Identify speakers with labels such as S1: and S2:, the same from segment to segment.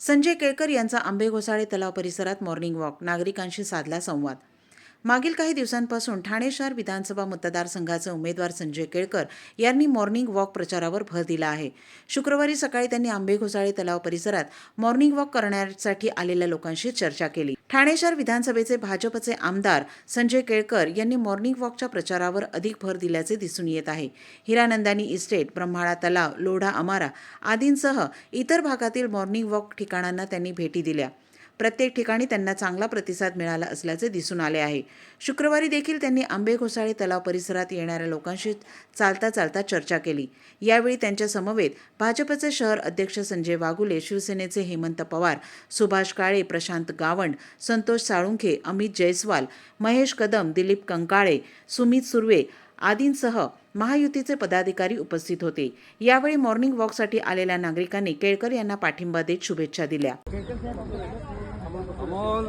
S1: संजय केळकर यांचा आंबे घोसाळे तलाव परिसरात मॉर्निंग वॉक नागरिकांशी साधला संवाद मागील काही दिवसांपासून ठाणे शहर विधानसभा मतदारसंघाचे उमेदवार संजय केळकर यांनी मॉर्निंग वॉक प्रचारावर भर दिला आहे. शुक्रवारी सकाळी त्यांनी आंबे घोसाळे तलाव परिसरात मॉर्निंग वॉक करण्यासाठी आलेल्या लोकांशी चर्चा केली. ठाणे शहर विधानसभेचे भाजपचे आमदार संजय केळकर यांनी मॉर्निंग वॉकच्या प्रचारावर अधिक भर दिल्याचे दिसून येत आहे. हिरानंदानी इस्टेट ब्रह्माळा तलाव लोढा अमारा आदींसह इतर भागातील मॉर्निंग वॉक ठिकाणांना त्यांनी भेटी दिल्या. प्रत्येक ठिकाणी त्यांना चांगला प्रतिसाद मिळाला असल्याचे दिसून आले आहे. शुक्रवारी देखील त्यांनी आंबे घोसाळे तलाव परिसरात येणाऱ्या लोकांशी चालता चालता चर्चा केली. यावेळी त्यांच्या समवेत भाजपचे शहर अध्यक्ष संजय वागुले शिवसेनेचे हेमंत पवार सुभाष काळे प्रशांत गावंड संतोष साळुंखे अमित जयस्वाल महेश कदम दिलीप कंकाळे सुमित सुर्वे आदींसह महायुतीचे पदाधिकारी उपस्थित होते. यावेळी मॉर्निंग वॉकसाठी आलेल्या नागरिकांनी केळकर यांना पाठिंबा देत शुभेच्छा दिल्या.
S2: अमोल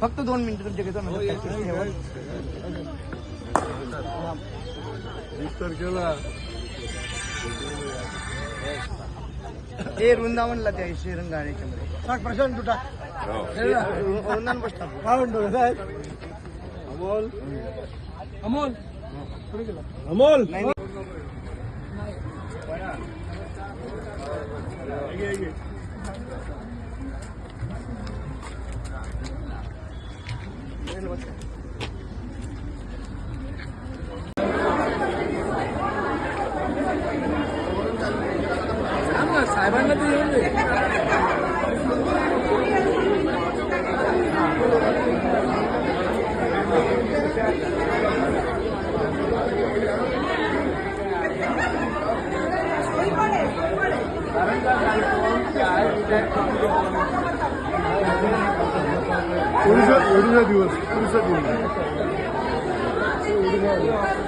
S2: फक्त दोन मिनिटं तुमच्याकडे
S3: विस्तार केला
S2: हे वृंदावनला त्या श्रीरंगाण्याच्या मध्ये प्रशांत तुटा वृंदावन बस स्टॉप काय म्हणतो साहेब
S3: अमोल अमोल अमोल
S2: नाही
S3: साहेबांना hayvanla diyorum değil. Oruca, oruca diyoruz. Oruca diyoruz. Oruca diyoruz.